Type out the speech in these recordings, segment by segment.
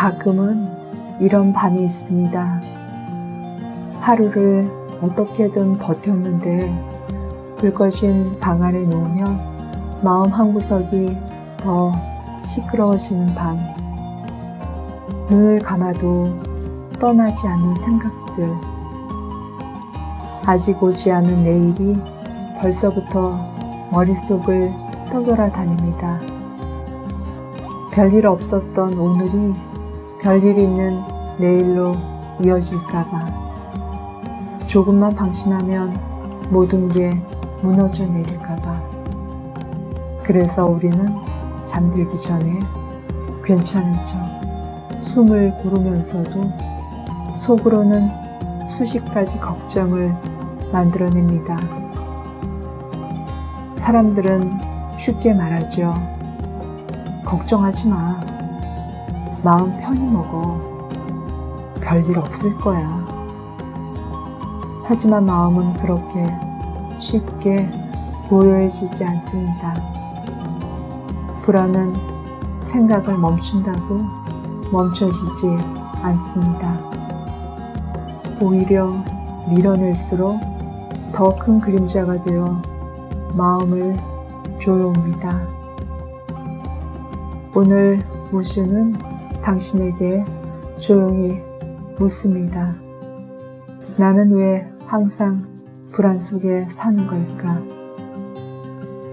가끔은 이런 밤이 있습니다. 하루를 어떻게든 버텼는데 불 꺼진 방 안에 누우면 마음 한구석이 더 시끄러워지는 밤. 눈을 감아도 떠나지 않는 생각들. 아직 오지 않은 내일이 벌써부터 머릿속을 떠돌아다닙니다. 별일 없었던 오늘이 별일 있는 내일로 이어질까봐. 조금만 방심하면 모든 게 무너져 내릴까봐. 그래서 우리는 잠들기 전에 괜찮은 척 숨을 고르면서도 속으로는 수십 가지 걱정을 만들어냅니다. 사람들은 쉽게 말하죠. 걱정하지 마. 마음 편히 먹어. 별일 없을 거야. 하지만 마음은 그렇게 쉽게 고요해지지 않습니다. 불안은 생각을 멈춘다고 멈춰지지 않습니다. 오히려 밀어낼수록 더 큰 그림자가 되어 마음을 조여옵니다. 오늘 우주는 당신에게 조용히 묻습니다. 나는 왜 항상 불안 속에 사는 걸까?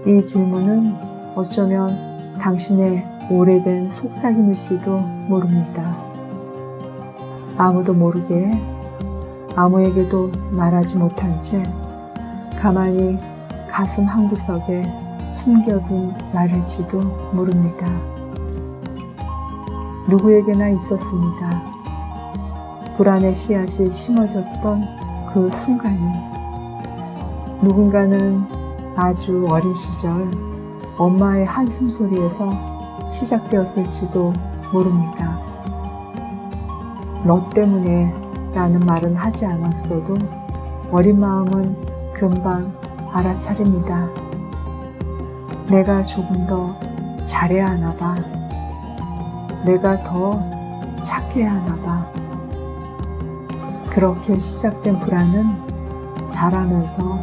이 질문은 어쩌면 당신의 오래된 속삭임일지도 모릅니다. 아무도 모르게 아무에게도 말하지 못한 채 가만히 가슴 한구석에 숨겨둔 말일지도 모릅니다. 누구에게나 있었습니다. 불안의 씨앗이 심어졌던 그 순간이 누군가는 아주 어린 시절 엄마의 한숨 소리에서 시작되었을지도 모릅니다. 너 때문에 라는 말은 하지 않았어도 어린 마음은 금방 알아차립니다. 내가 조금 더 잘해야 하나 봐. 내가 더 착해야 하나 봐. 그렇게 시작된 불안은 자라면서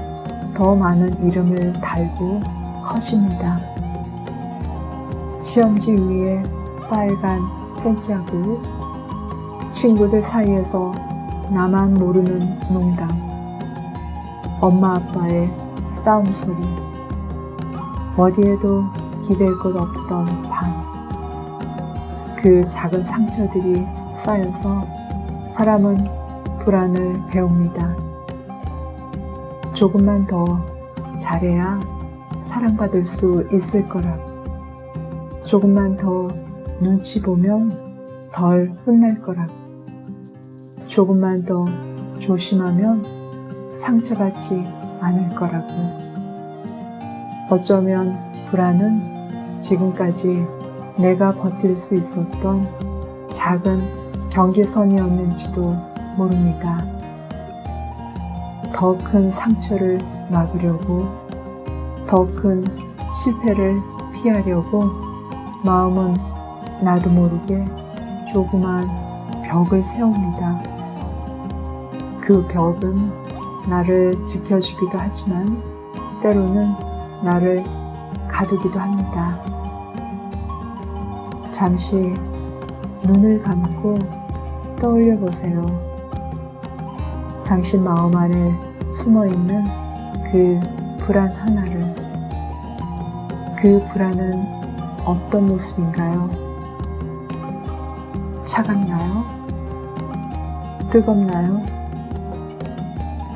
더 많은 이름을 달고 커집니다. 시험지 위에 빨간 펜자국, 친구들 사이에서 나만 모르는 농담, 엄마 아빠의 싸움 소리, 어디에도 기댈 곳 없던 밤. 그 작은 상처들이 쌓여서 사람은 불안을 배웁니다. 조금만 더 잘해야 사랑받을 수 있을 거라. 조금만 더 눈치 보면 덜 혼날 거라. 조금만 더 조심하면 상처받지 않을 거라고. 어쩌면 불안은 지금까지 내가 버틸 수 있었던 작은 경계선이었는지도 모릅니다. 더 큰 상처를 막으려고, 더 큰 실패를 피하려고 마음은 나도 모르게 조그만 벽을 세웁니다. 그 벽은 나를 지켜주기도 하지만 때로는 나를 가두기도 합니다. 잠시 눈을 감고 떠올려 보세요. 당신 마음 안에 숨어 있는 그 불안 하나를. 그 불안은 어떤 모습인가요? 차갑나요? 뜨겁나요?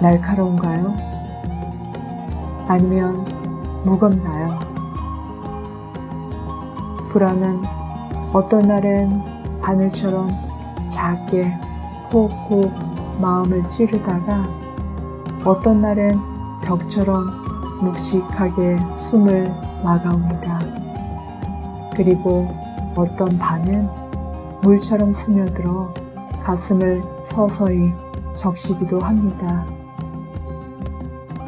날카로운가요? 아니면 무겁나요? 불안은 어떤 날엔 바늘처럼 작게 콕콕 마음을 찌르다가 어떤 날엔 벽처럼 묵직하게 숨을 막아옵니다. 그리고 어떤 밤엔 물처럼 스며들어 가슴을 서서히 적시기도 합니다.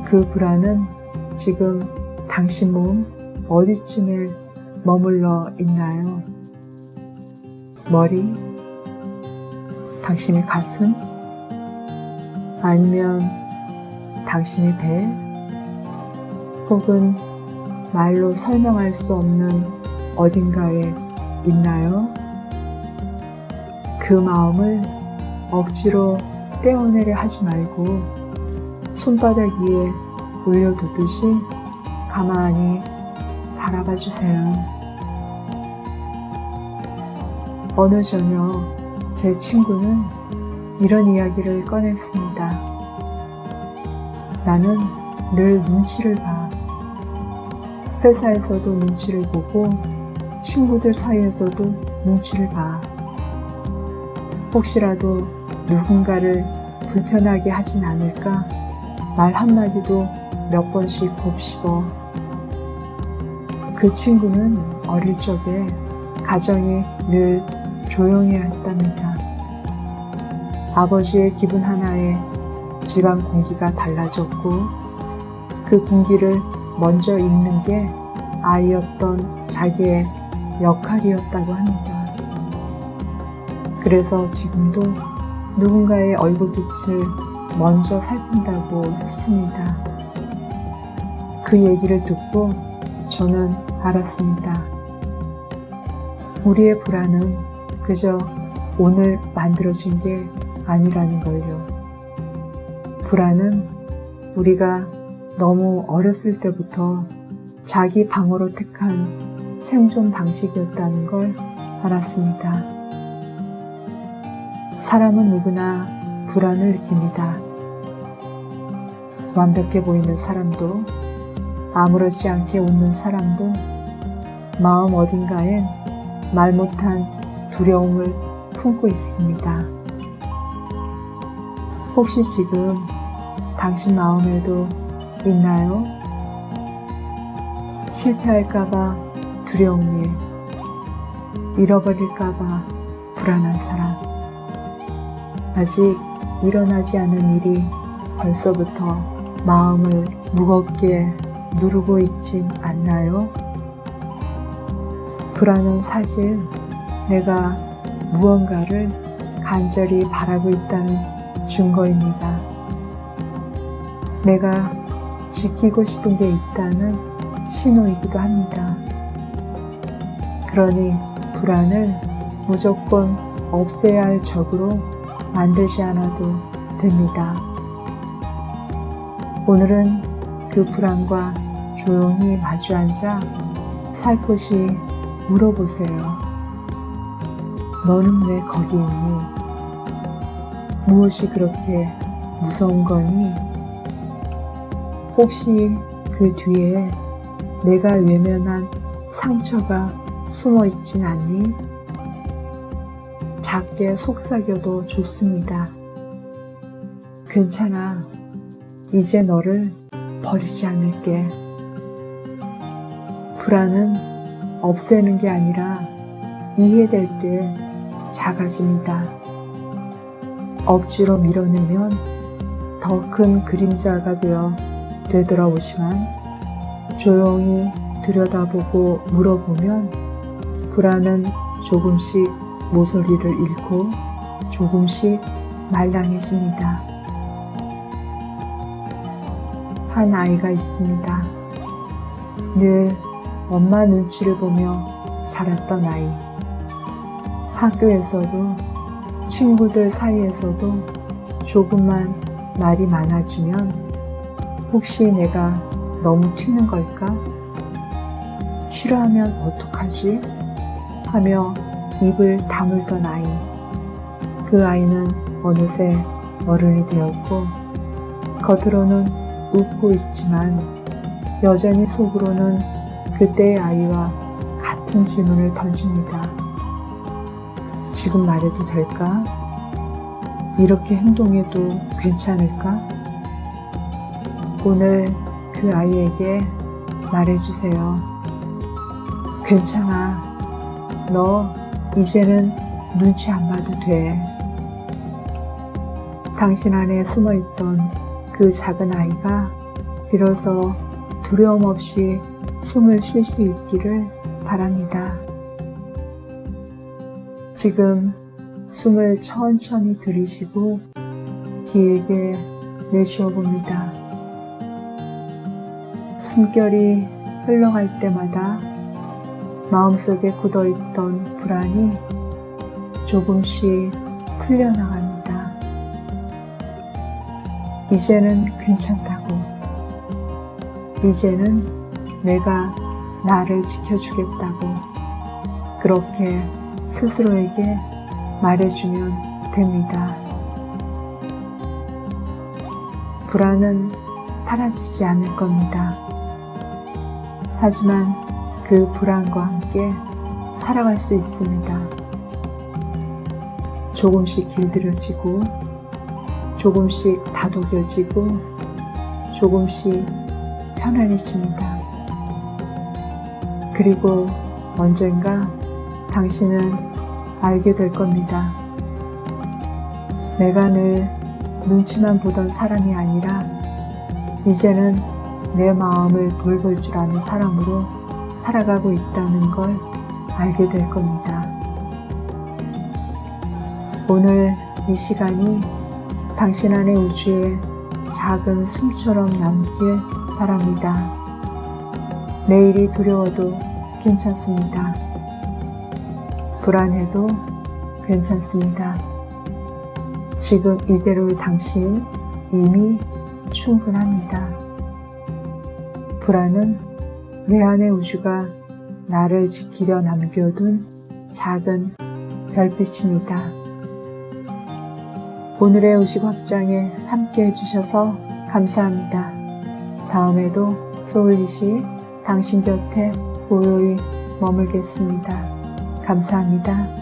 그 불안은 지금 당신 몸 어디쯤에 머물러 있나요? 머리, 당신의 가슴? 아니면 당신의 배? 혹은 말로 설명할 수 없는 어딘가에 있나요? 그 마음을 억지로 떼어내려 하지 말고 손바닥 위에 올려두듯이 가만히 바라봐 주세요. 어느 저녁 제 친구는 이런 이야기를 꺼냈습니다. 나는 늘 눈치를 봐. 회사에서도 눈치를 보고 친구들 사이에서도 눈치를 봐. 혹시라도 누군가를 불편하게 하진 않을까 말 한마디도 몇 번씩 곱씹어. 그 친구는 어릴 적에 가정이 늘 조용해야 했답니다. 아버지의 기분 하나에 집안 공기가 달라졌고 그 공기를 먼저 읽는 게 아이였던 자기의 역할이었다고 합니다. 그래서 지금도 누군가의 얼굴빛을 먼저 살핀다고 했습니다. 그 얘기를 듣고 저는 알았습니다. 우리의 불안은 그저 오늘 만들어진 게 아니라는 걸요. 불안은 우리가 너무 어렸을 때부터 자기 방어로 택한 생존 방식이었다는 걸 알았습니다. 사람은 누구나 불안을 느낍니다. 완벽해 보이는 사람도 아무렇지 않게 웃는 사람도 마음 어딘가엔 말 못한 두려움을 품고 있습니다. 혹시 지금 당신 마음에도 있나요? 실패할까봐 두려운 일, 잃어버릴까봐 불안한 사람, 아직 일어나지 않은 일이 벌써부터 마음을 무겁게 누르고 있진 않나요? 불안은 사실 내가 무언가를 간절히 바라고 있다는 증거입니다. 내가 지키고 싶은 게 있다는 신호이기도 합니다. 그러니 불안을 무조건 없애야 할 적으로 만들지 않아도 됩니다. 오늘은 그 불안과 조용히 마주 앉아 살포시 물어보세요. 너는 왜 거기 있니? 무엇이 그렇게 무서운 거니? 혹시 그 뒤에 내가 외면한 상처가 숨어 있진 않니? 작게 속삭여도 좋습니다. 괜찮아. 이제 너를 버리지 않을게. 불안은 없애는 게 아니라 이해될 때 작아집니다. 억지로 밀어내면 더 큰 그림자가 되어 되돌아오지만 조용히 들여다보고 물어보면 불안은 조금씩 모서리를 잃고 조금씩 말랑해집니다. 한 아이가 있습니다. 늘 엄마 눈치를 보며 자랐던 아이. 학교에서도 친구들 사이에서도 조금만 말이 많아지면 혹시 내가 너무 튀는 걸까? 싫어하면 어떡하지? 하며 입을 다물던 아이. 그 아이는 어느새 어른이 되었고, 겉으로는 웃고 있지만, 여전히 속으로는 그때의 아이와 같은 질문을 던집니다. 지금 말해도 될까? 이렇게 행동해도 괜찮을까? 오늘 그 아이에게 말해주세요. 괜찮아. 너 이제는 눈치 안 봐도 돼. 당신 안에 숨어 있던 그 작은 아이가 비로소 두려움 없이 숨을 쉴 수 있기를 바랍니다. 지금 숨을 천천히 들이쉬고 길게 내쉬어 봅니다. 숨결이 흘러갈 때마다 마음속에 굳어있던 불안이 조금씩 풀려나갑니다. 이제는 괜찮다고. 이제는 내가 나를 지켜주겠다고. 그렇게 스스로에게 말해주면 됩니다. 불안은 사라지지 않을 겁니다. 하지만 그 불안과 함께 살아갈 수 있습니다. 조금씩 길들여지고, 조금씩 다독여지고, 조금씩 편안해집니다. 그리고 언젠가 당신은 알게 될 겁니다. 내가 늘 눈치만 보던 사람이 아니라 이제는 내 마음을 돌볼 줄 아는 사람으로 살아가고 있다는 걸 알게 될 겁니다. 오늘 이 시간이 당신 안의 우주에 작은 숨처럼 남길 바랍니다. 내일이 두려워도 괜찮습니다. 불안해도 괜찮습니다. 지금 이대로의 당신 이미 충분합니다. 불안은 내 안의 우주가 나를 지키려 남겨둔 작은 별빛입니다. 오늘의 의식 확장에 함께 해주셔서 감사합니다. 다음에도 소울리시 당신 곁에 고요히 머물겠습니다. 감사합니다.